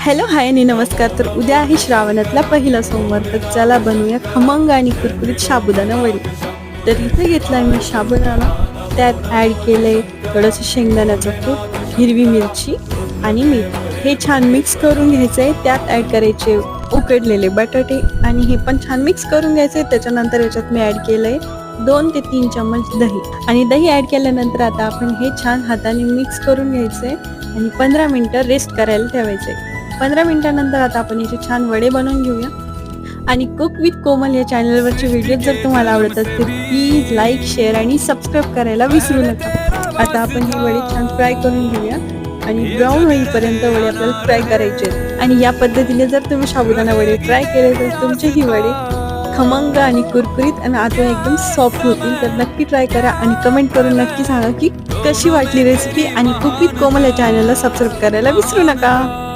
Hello hi आणि नमस्कार. तर उद्या आहे श्रावणातला पहिला सोमवार. तर चला बनवूया खमंग आणि कुरकुरीत साबुदाणा वडी. तर इथे घेतला मी साबुदाणा. त्यात ॲड केलंय थोडंसं शेंगदाण्याचं तूप हिरवी मिरची आणि मीठ. हे छान मिक्स करून घ्यायचं आहे त्यात ॲड करायचे उकडलेले बटाटे आणि हे पण छान मिक्स करून घ्यायचे त्याच्यानंतर याच्यात मी ॲड केलंय दोन ते तीन चम्मच दही. आणि दही ॲड केल्यानंतर आता आपण हे छान हाताने मिक्स करून घ्यायचं आहे आणि पंधरा मिनटं रेस्ट करायला ठेवायचे पंधरा मिनिटानंतर आता आपण याचे छान वडे बनवून घेऊया. आणि कुक विथ कोमल या चॅनलवरचे व्हिडिओ जर तुम्हाला आवडत असतील प्लीज लाईक शेअर आणि सबस्क्राईब करायला विसरू नका. आता आपण हे वडे छान फ्राय करून घेऊया. आणि ब्राऊन होईपर्यंत वडे आपल्याला फ्राय करायचे आणि या पद्धतीने जर तुम्ही साबुदाणा वडे ट्राय केले तर तुमचे ही वडे खमंग आणि कुरकुरीत आणि आतून एकदम सॉफ्ट होतील. तर नक्की ट्राय करा आणि कमेंट करून नक्की सांगा की कशी वाटली रेसिपी आणि कुक विथ कोमल या चॅनलला सबस्क्राईब करायला विसरू नका.